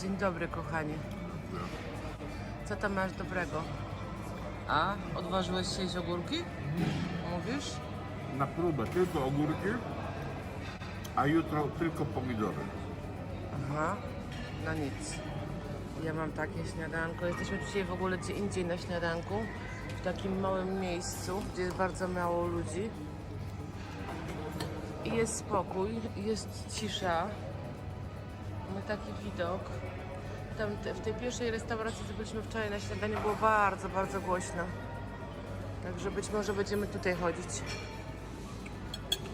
Dzień dobry, kochanie. Co tam masz dobrego? A? Odważyłeś się jeść ogórki? Mówisz? Na próbę tylko ogórki, a jutro tylko pomidory. Aha, no nic. Ja mam takie śniadanko. Jesteśmy dzisiaj w ogóle gdzie indziej na śniadanku. W takim małym miejscu, gdzie jest bardzo mało ludzi. I jest spokój, jest cisza. Mamy taki widok. Tam w tej pierwszej restauracji, co byliśmy wczoraj na śniadaniu, było bardzo, bardzo głośno. Także być może będziemy tutaj chodzić.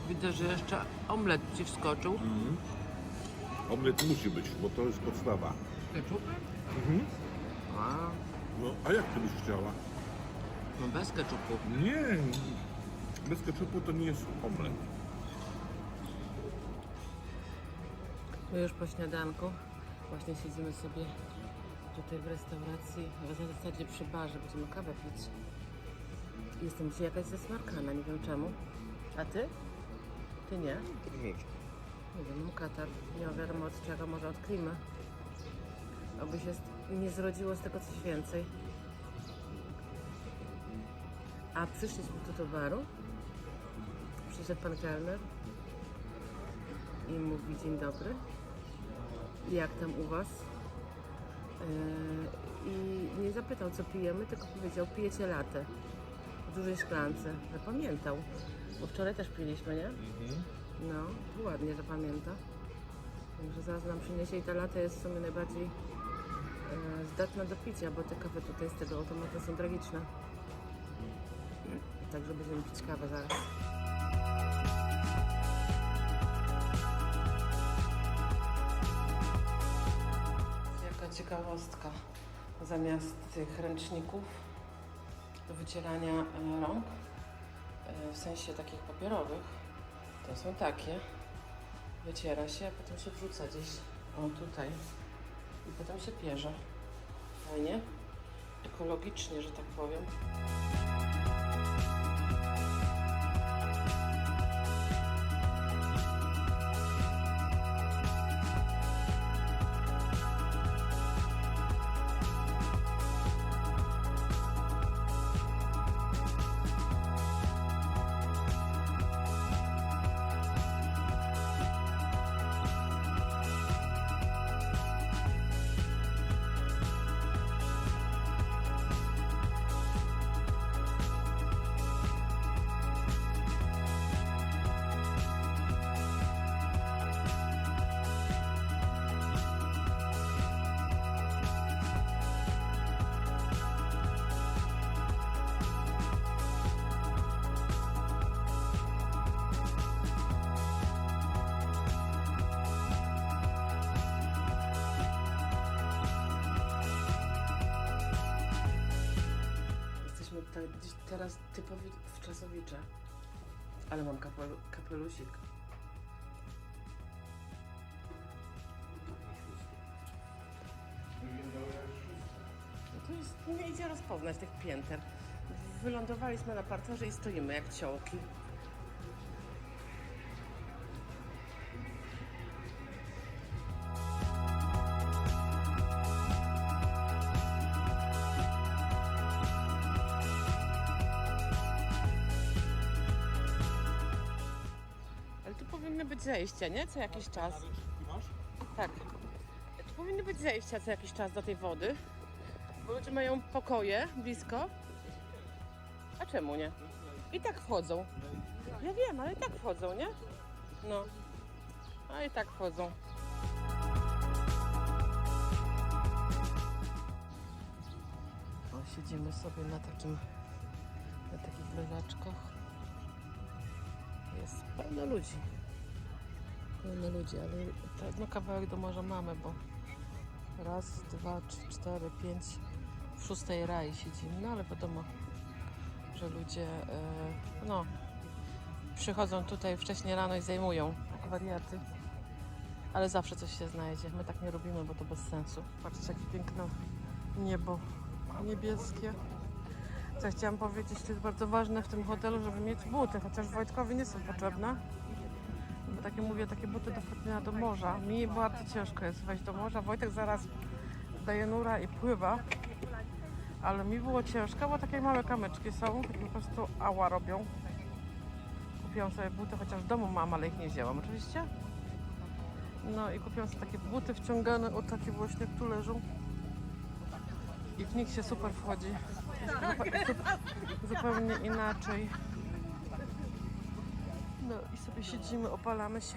Widzę, że jeszcze omlet ci wskoczył. Omlet musi być, bo to jest podstawa. Keczupem? A, No, a jak ty byś chciała? no bez keczupu. Nie, bez keczupu to nie jest omlet. My już po śniadanku właśnie siedzimy sobie tutaj w restauracji, w zasadzie przy barze, będziemy kawę pić. Jestem dzisiaj jakaś zasmarkana, nie wiem czemu. A ty? Ty nie? Nie wiem, mam katar. Nie wiadomo od czego, może od klimy. Oby się nie zrodziło z tego coś więcej. A przyszliśmy tu do baru. Przyszedł pan kelner i mówi dzień dobry. Jak tam u was? Yy, I nie zapytał co pijemy, tylko powiedział pijecie latę w dużej szklance. Zapamiętał, bo wczoraj też piliśmy, nie? No, to ładnie, że pamięta. Także zaraz nam przyniesie i ta lata jest w sumie najbardziej e, zdatna do picia, bo te kawy tutaj z tego automatu są tragiczne. Także będziemy pić kawę zaraz. Ciekawostka. Zamiast tych ręczników do wycierania e, rąk, e, w sensie takich papierowych, to są takie. Wyciera się, a potem się wrzuca gdzieś. O, tutaj. I potem się pierze. Fajnie. Ekologicznie, że tak powiem. Dziś teraz typowi w Czasowicze. Ale mam kapelu, kapelusik. No to jest, nie idzie rozpoznać tych pięter. Wylądowaliśmy na parterze i stoimy jak ciołki. Zejścia, nie? Co jakiś czas. Tak. Tu powinny być zejścia co jakiś czas do tej wody. Bo ludzie mają pokoje blisko. A czemu nie? I tak wchodzą. Ja wiem, ale i tak wchodzą, nie? No. A i tak wchodzą. O, siedzimy sobie na takim na takich leżaczkach. Jest pełno ludzi. Pełno ludzi, ale tak, no kawałek do morza mamy, bo raz, dwa, trzy, cztery, pięć, w szóstej rai siedzimy, no ale wiadomo, że ludzie e, no, przychodzą tutaj wcześniej rano i zajmują wariaty. Ale zawsze coś się znajdzie. My tak nie robimy, bo to bez sensu. Patrzcie, jakie piękne niebo niebieskie. Co chciałam powiedzieć, to jest bardzo ważne w tym hotelu, żeby mieć buty, chociaż Wojtkowi nie są potrzebne. Takie mówię, takie buty do wchodzenia do morza. Mi bardzo ciężko jest wejść do morza. Wojtek zaraz daje nura i pływa. Ale mi było ciężko, bo takie małe kamyczki są i po prostu ała robią. Kupiłam sobie buty, chociaż w domu mam, ale ich nie wzięłam oczywiście. No i kupiłam sobie takie buty wciągane, o takie właśnie, tu leżą. I w nich się super wchodzi. Zupe- zup- Zupełnie inaczej. No i sobie siedzimy, opalamy się.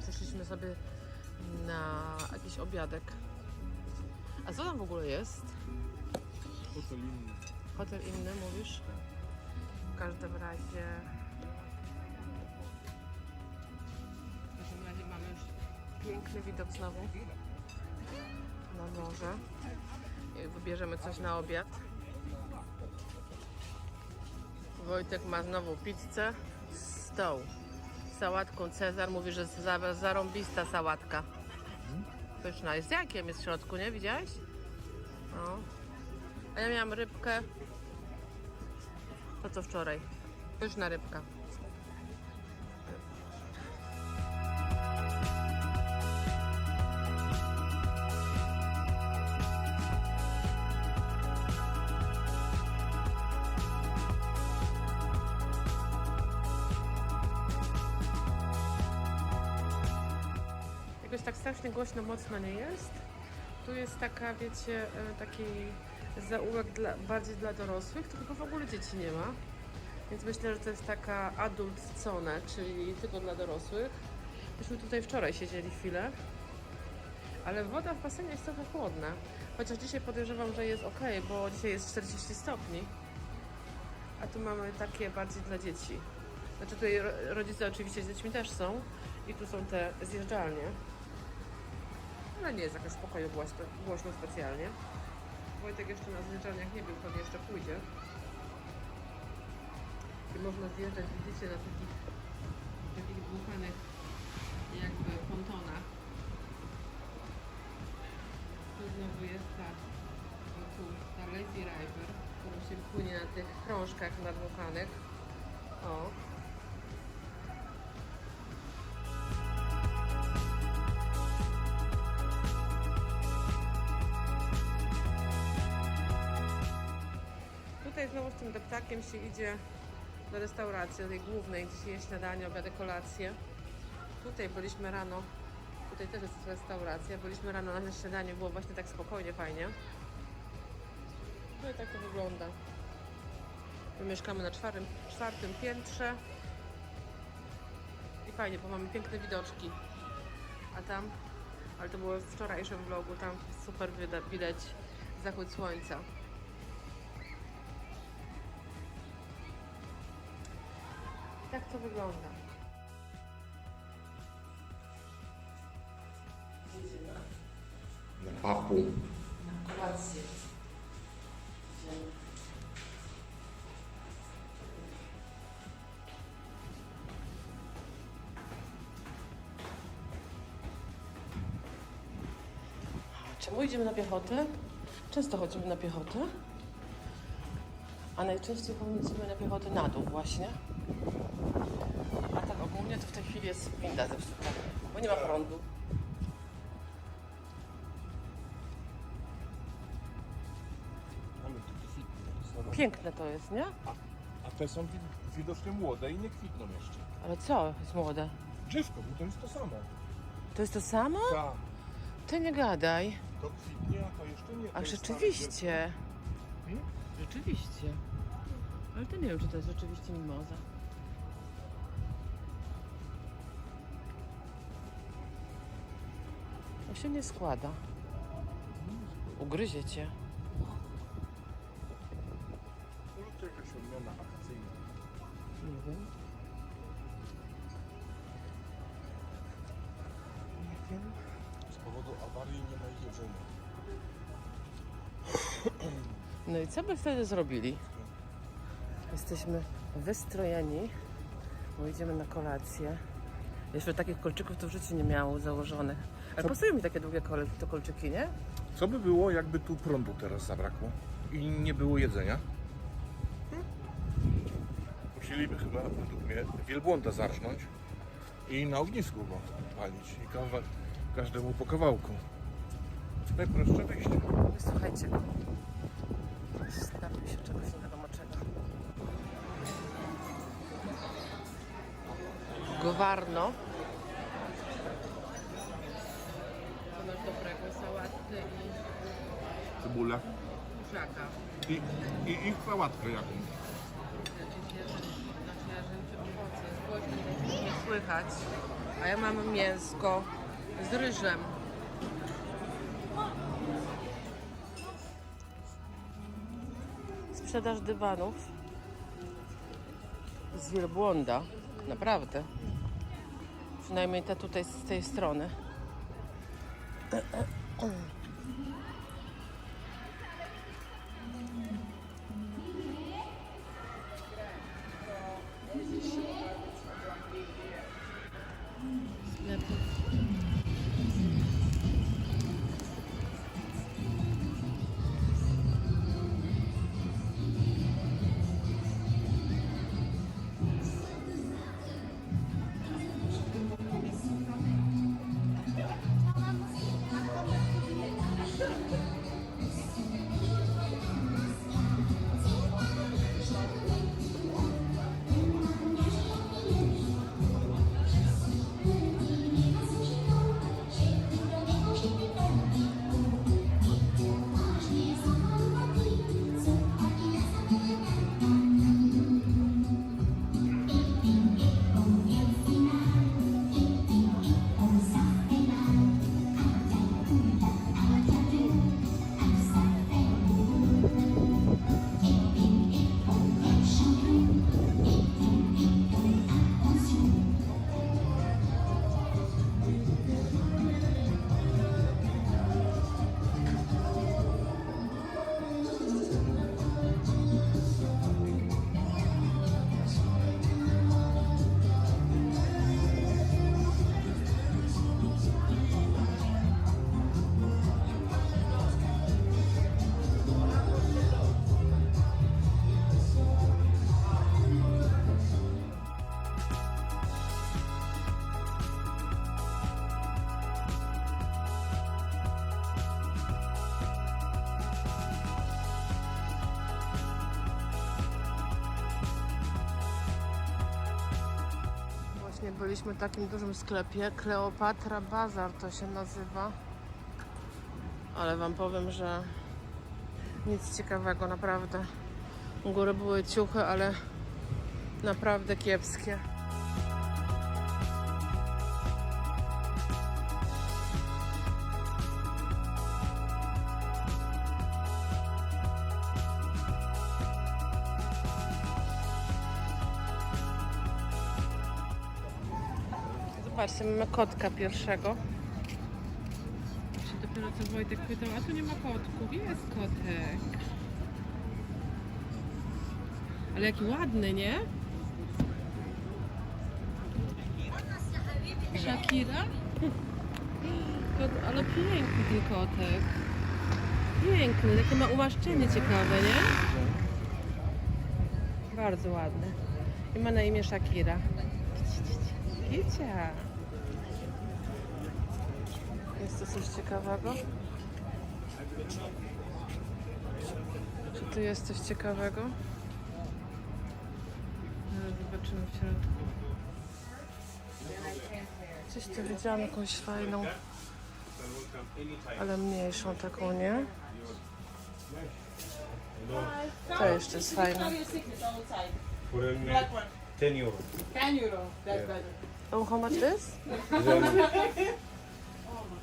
Przeszliśmy sobie na jakiś obiadek. A co tam w ogóle jest? Hotel inny. Hotel inny, mówisz? W każdym razie... W każdym razie mamy już piękny widok znowu na morze. Wybierzemy coś na obiad. Wojtek ma znowu pizzę, z sałatką Cezar. Mówi, że za, zarąbista sałatka. Pyszna. jest. Jakiem jest w środku, nie? Widziałeś? No. A ja miałam rybkę. To co wczoraj. Pyszna rybka. Głośno, mocno nie jest. Tu jest taka, wiecie, e, taki zaułek dla, bardziej dla dorosłych, chyba w ogóle dzieci nie ma. Więc myślę, że to jest taka adult zone, czyli tylko dla dorosłych. Myśmy tutaj wczoraj siedzieli chwilę, ale woda w basenie jest trochę chłodna. Chociaż dzisiaj podejrzewam, że jest ok, bo dzisiaj jest 40 stopni. A tu mamy takie bardziej dla dzieci. Znaczy tutaj ro- rodzice oczywiście z dziećmi też są i tu są te zjeżdżalnie. Ale nie jest jakoś w pokoju głośno, specjalnie. Wojtek jeszcze na zjeżdżalniach nie był, pewnie jeszcze pójdzie. I można zjeżdżać, widzicie, na takich, takich dmuchanych jakby pontonach. Tu znowu jest ta, o tu, ta Lazy River, którą się płynie na tych krążkach nadmuchanych. O. tym deptakiem się idzie do restauracji, do tej głównej, gdzie się je śniadanie, obiady, kolacje. Tutaj byliśmy rano, tutaj też jest restauracja, byliśmy rano na śniadaniu, było właśnie tak spokojnie, fajnie. No i tak to wygląda. My mieszkamy na czwartym, czwartym piętrze. I fajnie, bo mamy piękne widoczki. A tam, ale to było w wczorajszym vlogu, tam super widać zachód słońca. Tak to wygląda. Na papu. Na kolację. Czemu idziemy na piechotę? Często chodzimy na piechotę. A najczęściej chodzimy na piechotę na dół właśnie. A tak ogólnie to w tej chwili jest winda zepsuta, bo nie ma prądu. Piękne to jest, nie? A te są wi- widocznie młode i nie kwitną jeszcze. Ale co jest młode? Drzewko, bo to jest to samo. To jest to samo? Ta, Ty nie gadaj. to kwitnie, a to jeszcze nie. To A jest rzeczywiście. Hmm? Rzeczywiście. Ale to nie wiem, czy to jest rzeczywiście mimoza. Się nie składa. Ugryzie cię. drzewo. Może to jakaś odmiana akacyjna. Nie wiem. Nie wiem. Z powodu awarii nie ma jedzenia. No i co by wtedy zrobili? Jesteśmy wystrojeni, bo idziemy na kolację. Jeszcze takich kolczyków to w życiu nie miało założonych. Ale Co? pasują mi takie długie kol to kolczyki, nie? Co by było, jakby tu prądu teraz zabrakło i nie było jedzenia? musieliby chyba, według mnie, wielbłąda zarżnąć i na ognisku go palić. I kawa, każdemu po kawałku. Najprostsze wyjście. Wysłuchajcie go. Napił się czegoś nie Gowarno. To masz dobrego sałatkę i kuszaka. I, i, i sałatkę jakąś. Nie słychać. A ja mam mięsko z ryżem. Sprzedaż dywanów z wielbłąda. Naprawdę. Przynajmniej te tutaj z tej strony. Właśnie byliśmy w takim dużym sklepie. Kleopatra Bazar to się nazywa. Ale wam powiem, że nic ciekawego, naprawdę. U góry były ciuchy, ale naprawdę kiepskie. Mamy kotka pierwszego. Dopiero co Wojtek pytał, a tu nie ma kotków. Jest kotek. Ale jaki ładny, nie? Shakira? Ale piękny ten kotek. Piękny, takie ma umaszczenie ciekawe, nie? Bardzo ładny. I ma na imię Shakira. Kicia. Jest to coś ciekawego? Czy tu jest coś ciekawego? Zaraz zobaczymy w środku. Gdzieś tu widziałam jakąś fajną, ale mniejszą taką, nie? To jeszcze jest fajne. For an, uh, 10 euro. 10 euro, that's better. Oh, how much this?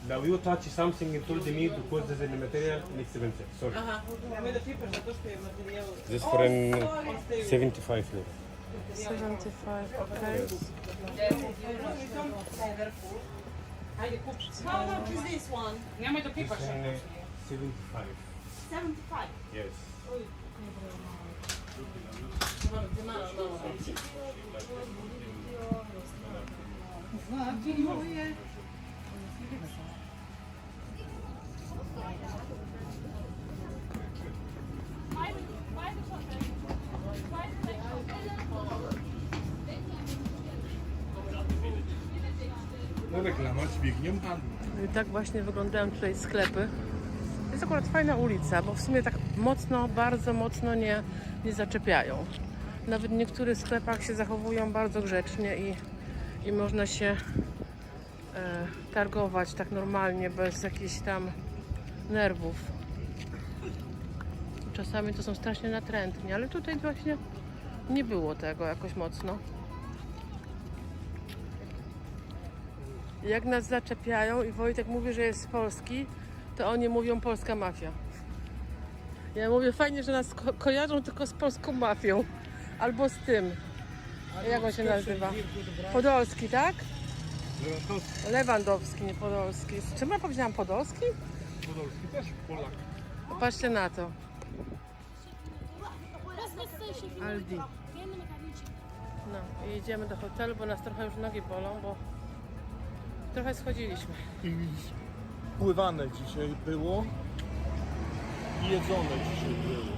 Now you touch something you told me because there's is material inexpensive. Sorry. Ага. Ми. This for an 75 lira. 75, okay. How much is this one? 75. 75? Yes. No reklama z Zbigniew Hanna. No tak właśnie wyglądają tutaj sklepy. Jest akurat fajna ulica, bo w sumie tak mocno, bardzo mocno nie, nie zaczepiają. Nawet w niektórych sklepach się zachowują bardzo grzecznie i, i można się e, targować tak normalnie, bez jakichś tam nerwów. Czasami to są strasznie natrętni, ale tutaj właśnie nie było tego jakoś mocno. Jak nas zaczepiają i Wojtek mówi, że jest z Polski, to oni mówią polska mafia. Ja mówię, fajnie, że nas ko- kojarzą tylko z polską mafią. Albo z tym. Jak on się nazywa? Podolski, tak? Lewandowski, nie Podolski. Czemu ja powiedziałam Podolski? Podolski też Polak. Patrzcie na to. Aldi. No i idziemy do hotelu, bo nas trochę już nogi bolą, bo trochę schodziliśmy. I pływane dzisiaj było. I jedzone dzisiaj było.